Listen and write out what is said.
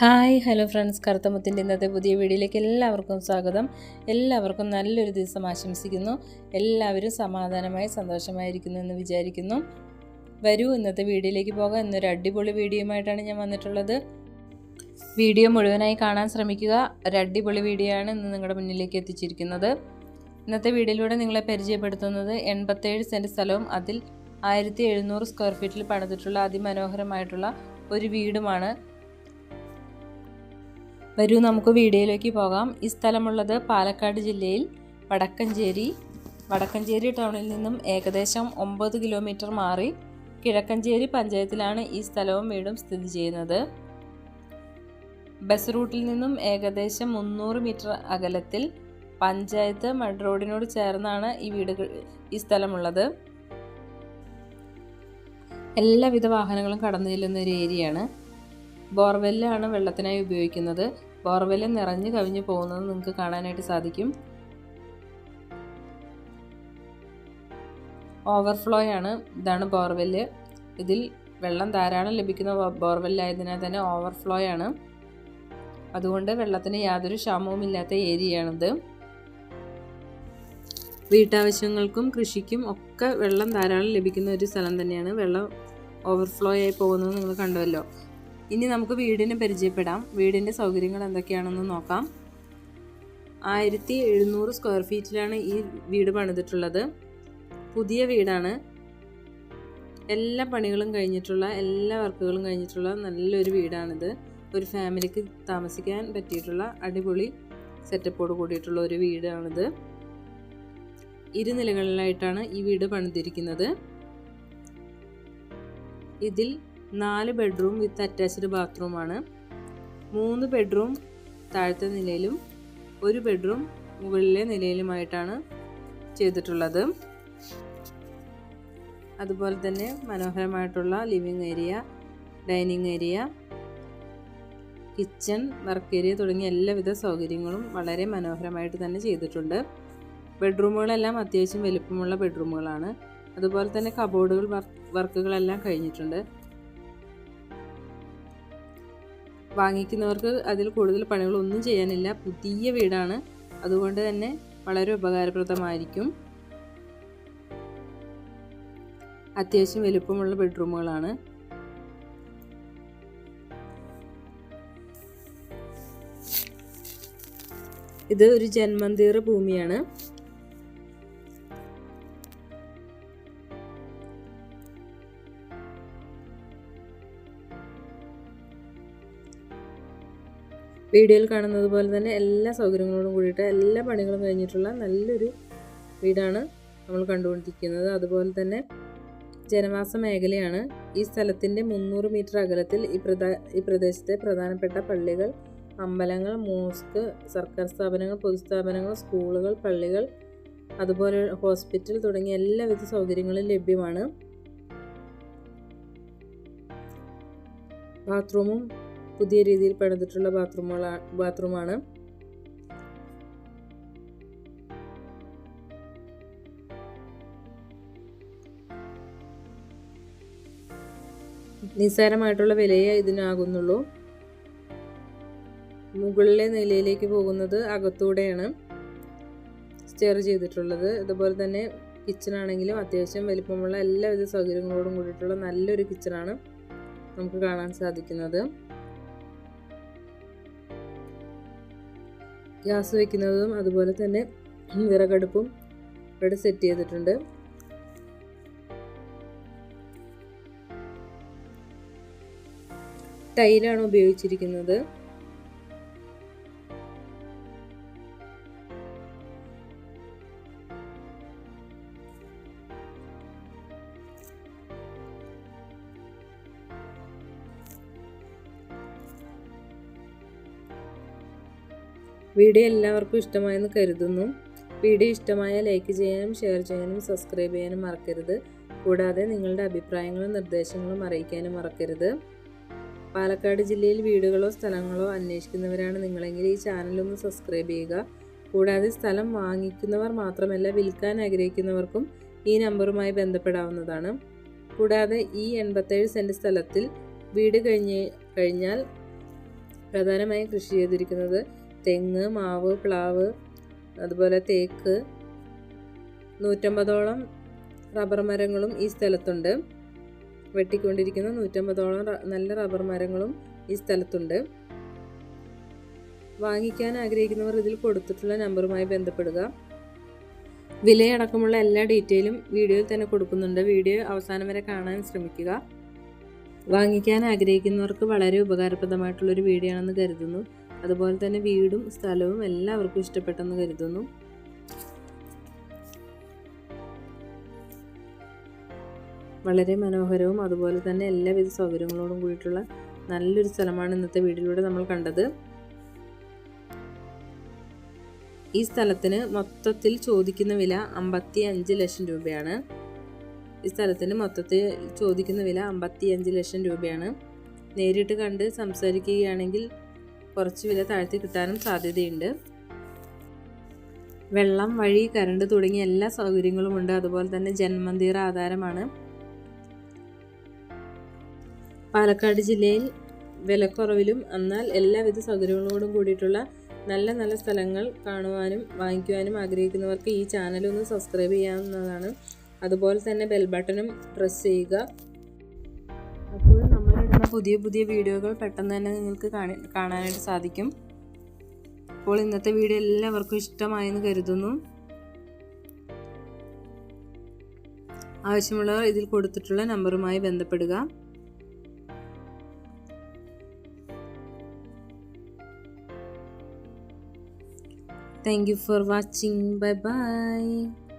Hi hello friends. കറുത്തമുത്തിന്റെ ഇന്നത്തെ പുതിയ വീഡിയോയിലേക്ക് എല്ലാവർക്കും സ്വാഗതം. എല്ലാവർക്കും നല്ലൊരു ദിവസം ആശംസിക്കുന്നു. എല്ലാവരും സമാധാനമായി സന്തോഷമായിരിക്കുന്നു എന്ന് വിചാരിക്കുന്നു. വരൂ ഇന്നത്തെ വീഡിയോയിലേക്ക് പോകാം. ഇന്നൊരു അടിപൊളി വീഡിയോയുമായിട്ടാണ് ഞാൻ വന്നിട്ടുള്ളത്. വീഡിയോ മുഴുവനായി കാണാൻ ശ്രമിക്കുക. ഒരു അടിപൊളി വീഡിയോ ആണ് ഇന്ന് നിങ്ങളുടെ മുന്നിലേക്ക് എത്തിച്ചിരിക്കുന്നത്. ഇന്നത്തെ വീഡിയോയിലൂടെ നിങ്ങളെ പരിചയപ്പെടുത്തുന്നത് എൺപത്തേഴ് സെന്റ് സ്ഥലവും അതിൽ ആയിരത്തി എഴുന്നൂറ് സ്ക്വയർ ഫീറ്റിൽ പണിതിട്ടുള്ള അതിമനോഹരമായിട്ടുള്ള ഒരു വീടുമാണ്. വരൂ നമുക്ക് വീഡിയോയിലേക്ക് പോകാം. ഈ സ്ഥലമുള്ളത് പാലക്കാട് ജില്ലയിൽ വടക്കഞ്ചേരി വടക്കഞ്ചേരി ടൗണിൽ നിന്നും ഏകദേശം ഒമ്പത് കിലോമീറ്റർ മാറി കിഴക്കഞ്ചേരി പഞ്ചായത്തിലാണ് ഈ സ്ഥലവും വീടും സ്ഥിതി ചെയ്യുന്നത്. ബസ് റൂട്ടിൽ നിന്നും ഏകദേശം മുന്നൂറ് മീറ്റർ അകലത്തിൽ പഞ്ചായത്ത് മഡ് റോഡിനോട് ചേർന്നാണ് ഈ വീട് ഈ സ്ഥലമുള്ളത്. എല്ലാവിധ വാഹനങ്ങളും കടന്നു ചെല്ലുന്ന ഒരു ഏരിയയാണ്. ബോർവെല്ലാണ് വെള്ളത്തിനായി ഉപയോഗിക്കുന്നത്. ബോർവെല്ല് നിറഞ്ഞു കവിഞ്ഞു പോകുന്നത് നിങ്ങൾക്ക് കാണാനായിട്ട് സാധിക്കും. ഓവർഫ്ലോ ആണ് ഇതാണ് ബോർവെല്ല്. ഇതിൽ വെള്ളം ധാരാളം ലഭിക്കുന്ന ബോർവെല്ലായതിനാൽ തന്നെ ഓവർഫ്ലോ ആണ് അതുകൊണ്ട് വെള്ളത്തിന് യാതൊരു ക്ഷാമവും ഇല്ലാത്ത ഏരിയയാണിത്. വീട്ടാവശ്യങ്ങൾക്കും കൃഷിക്കും ഒക്കെ വെള്ളം ധാരാളം ലഭിക്കുന്ന ഒരു സ്ഥലം തന്നെയാണ്. വെള്ളം ഓവർഫ്ലോ ആയി പോകുന്നത് നിങ്ങൾ കണ്ടുവല്ലോ. ഇനി നമുക്ക് വീടിനെ പരിചയപ്പെടാം. വീടിന്റെ സൗകര്യങ്ങൾ എന്തൊക്കെയാണെന്ന് നോക്കാം. ആയിരത്തി എഴുന്നൂറ് സ്ക്വയർ ഫീറ്റിലാണ് ഈ വീട് പണിതിട്ടുള്ളത്. പുതിയ വീടാണ്. എല്ലാ പണികളും കഴിഞ്ഞിട്ടുള്ള എല്ലാ വർക്കുകളും കഴിഞ്ഞിട്ടുള്ള നല്ലൊരു വീടാണിത്. ഒരു ഫാമിലിക്ക് താമസിക്കാൻ പറ്റിയിട്ടുള്ള അടിപൊളി സെറ്റപ്പോട് കൂടിയിട്ടുള്ള ഒരു വീടാണിത്. ഇരുനിലകളിലായിട്ടാണ് ഈ വീട് പണിതിരിക്കുന്നത്. ഇതിൽ നാല് ബെഡ്റൂം വിത്ത് അറ്റാച്ച്ഡ് ബാത്റൂമാണ്. മൂന്ന് ബെഡ്റൂം താഴത്തെ നിലയിലും ഒരു ബെഡ്റൂം മുകളിലെ നിലയിലുമായിട്ടാണ് ചെയ്തിട്ടുള്ളത്. അതുപോലെ തന്നെ മനോഹരമായിട്ടുള്ള living area dining area kitchen work area തുടങ്ങിയ എല്ലാവിധ സൗകര്യങ്ങളും വളരെ മനോഹരമായിട്ട് തന്നെ ചെയ്തിട്ടുണ്ട്. ബെഡ്റൂമുകളെല്ലാം അത്യാവശ്യം വലുപ്പമുള്ള ബെഡ്റൂമുകളാണ്. അതുപോലെ തന്നെ കബോർഡുകൾ വർക്കുകളെല്ലാം കഴിഞ്ഞിട്ടുണ്ട്. വാങ്ങിക്കുന്നവർക്ക് അതിൽ കൂടുതൽ പണികളൊന്നും ചെയ്യാനില്ല. പുതിയ വീടാണ്. അതുകൊണ്ട് തന്നെ വളരെ ഉപകാരപ്രദമായിരിക്കും. അത്യാവശ്യം വലുപ്പമുള്ള ബെഡ്റൂമുകളാണ്. ഇത് ഒരു ജന്മന്തീർ ഭൂമിയാണ്. വീഡിയോയിൽ കാണുന്നത് പോലെ തന്നെ എല്ലാ സൗകര്യങ്ങളോടും കൂടിയിട്ട് എല്ലാ പണികളും കഴിഞ്ഞിട്ടുള്ള നല്ലൊരു വീടാണ് നമ്മൾ കണ്ടുകൊണ്ടിരിക്കുന്നത്. അതുപോലെ തന്നെ ജനവാസ മേഖലയാണ്. ഈ സ്ഥലത്തിന്റെ മുന്നൂറ് മീറ്റർ അകലത്തിൽ ഈ പ്രദാ ഈ പ്രദേശത്തെ പ്രധാനപ്പെട്ട പള്ളികൾ അമ്പലങ്ങൾ മോസ്ക് സർക്കാർ സ്ഥാപനങ്ങൾ പൊതുസ്ഥാപനങ്ങൾ സ്കൂളുകൾ പള്ളികൾ അതുപോലെ ഹോസ്പിറ്റൽ തുടങ്ങിയ എല്ലാവിധ സൗകര്യങ്ങളും ലഭ്യമാണ്. ബാത്റൂമും പുതിയ രീതിയിൽ പണിതിട്ടുള്ള ബാത്റൂമുകളാണ് ബാത്റൂമാണ്. നിസ്സാരമായിട്ടുള്ള വിലയേ ഇതിനാകുന്നുള്ളൂ. മുകളിലെ നിലയിലേക്ക് പോകുന്നത് അകത്തൂടെയാണ് സ്റ്റെയർ ചെയ്തിട്ടുള്ളത്. അതുപോലെ തന്നെ കിച്ചൺ ആണെങ്കിലും അത്യാവശ്യം വലിപ്പമുള്ള എല്ലാവിധ സൗകര്യങ്ങളോടും കൂടിയിട്ടുള്ള നല്ലൊരു കിച്ചണാണ് നമുക്ക് കാണാൻ സാധിക്കുന്നത്. ഗ്യാസ് വയ്ക്കുന്നതും അതുപോലെ തന്നെ വിറകടുപ്പും ഇവിടെ സെറ്റ് ചെയ്തിട്ടുണ്ട്. ടൈലാണ് ഉപയോഗിച്ചിരിക്കുന്നത്. വീഡിയോ എല്ലാവർക്കും ഇഷ്ടമായെന്ന് കരുതുന്നു. വീഡിയോ ഇഷ്ടമായ ലൈക്ക് ചെയ്യാനും ഷെയർ ചെയ്യാനും സബ്സ്ക്രൈബ് ചെയ്യാനും മറക്കരുത്. കൂടാതെ നിങ്ങളുടെ അഭിപ്രായങ്ങളും നിർദ്ദേശങ്ങളും അറിയിക്കാനും മറക്കരുത്. പാലക്കാട് ജില്ലയിൽ വീടുകളോ സ്ഥലങ്ങളോ അന്വേഷിക്കുന്നവരാണ് നിങ്ങളെങ്കിൽ ഈ ചാനലൊന്ന് സബ്സ്ക്രൈബ് ചെയ്യുക. കൂടാതെ സ്ഥലം വാങ്ങിക്കുന്നവർ മാത്രമല്ല വിൽക്കാൻ ആഗ്രഹിക്കുന്നവർക്കും ഈ നമ്പറുമായി ബന്ധപ്പെടാവുന്നതാണ്. കൂടാതെ ഈ എൺപത്തേഴ് സെന്റ് സ്ഥലത്തിൽ വീട് കഴിഞ്ഞ് കഴിഞ്ഞാൽ പ്രധാനമായും കൃഷി ചെയ്തിരിക്കുന്നത് തെങ്ങ് മാവ് പ്ലാവ് അതുപോലെ തേക്ക് നൂറ്റമ്പതോളം റബ്ബർ മരങ്ങളും ഈ സ്ഥലത്തുണ്ട്. വെട്ടിക്കൊണ്ടിരിക്കുന്ന നൂറ്റമ്പതോളം നല്ല റബ്ബർ മരങ്ങളും ഈ സ്ഥലത്തുണ്ട്. വാങ്ങിക്കാൻ ആഗ്രഹിക്കുന്നവർ ഇതിൽ കൊടുത്തിട്ടുള്ള നമ്പറുമായി ബന്ധപ്പെടുക. വിലയടക്കമുള്ള എല്ലാ ഡീറ്റെയിലും വീഡിയോയിൽ തന്നെ കൊടുക്കുന്നുണ്ട്. വീഡിയോ അവസാനം വരെ കാണാൻ ശ്രമിക്കുക. വാങ്ങിക്കാൻ ആഗ്രഹിക്കുന്നവർക്ക് വളരെ ഉപകാരപ്രദമായിട്ടുള്ളൊരു വീഡിയോ ആണെന്ന് കരുതുന്നു. അതുപോലെ തന്നെ വീടും സ്ഥലവും എല്ലാവർക്കും ഇഷ്ടപ്പെട്ടെന്ന് കരുതുന്നു. വളരെ മനോഹരവും അതുപോലെ തന്നെ എല്ലാവിധ സൗകര്യങ്ങളോടും കൂടിയിട്ടുള്ള നല്ലൊരു സ്ഥലമാണ് ഇന്നത്തെ വീടിലൂടെ നമ്മൾ കണ്ടത്. ഈ സ്ഥലത്തിന് മൊത്തത്തിൽ ചോദിക്കുന്ന വില അമ്പത്തി അഞ്ച് ലക്ഷം രൂപയാണ്. ഈ സ്ഥലത്തിന് മൊത്തത്തിൽ ചോദിക്കുന്ന വില അമ്പത്തി അഞ്ച് ലക്ഷം രൂപയാണ്. നേരിട്ട് കണ്ട് സംസാരിക്കുകയാണെങ്കിൽ കുറച്ച് വില താഴ്ത്തി കിട്ടാനും സാധ്യതയുണ്ട്. വെള്ളം വഴി കരണ്ട് തുടങ്ങിയ എല്ലാ സൗകര്യങ്ങളും ഉണ്ട് അതുപോലെ തന്നെ ജന്മന്തിറ ആധാരമാണ്. പാലക്കാട് ജില്ലയിൽ വിലക്കുറവിലും എന്നാൽ എല്ലാവിധ സൗകര്യങ്ങളോടും കൂടിയിട്ടുള്ള നല്ല നല്ല സ്ഥലങ്ങൾ കാണുവാനും വാങ്ങിക്കുവാനും ആഗ്രഹിക്കുന്നവർക്ക് ഈ ചാനൽ ഒന്ന് സബ്സ്ക്രൈബ് ചെയ്യാവുന്നതാണ്. അതുപോലെ തന്നെ ബെൽ ബട്ടണും പ്രസ് ചെയ്യുക. പുതിയ പുതിയ വീഡിയോകൾ പെട്ടെന്ന് തന്നെ നിങ്ങൾക്ക് കാണി കാണാനായിട്ട് സാധിക്കും. അപ്പോൾ ഇന്നത്തെ വീഡിയോ എല്ലാവർക്കും ഇഷ്ടമായെന്ന് കരുതുന്നു. ആവശ്യമുള്ളവർ ഇതിൽ കൊടുത്തിട്ടുള്ള നമ്പറുമായി ബന്ധപ്പെടുക. Thank you for watching bye bye.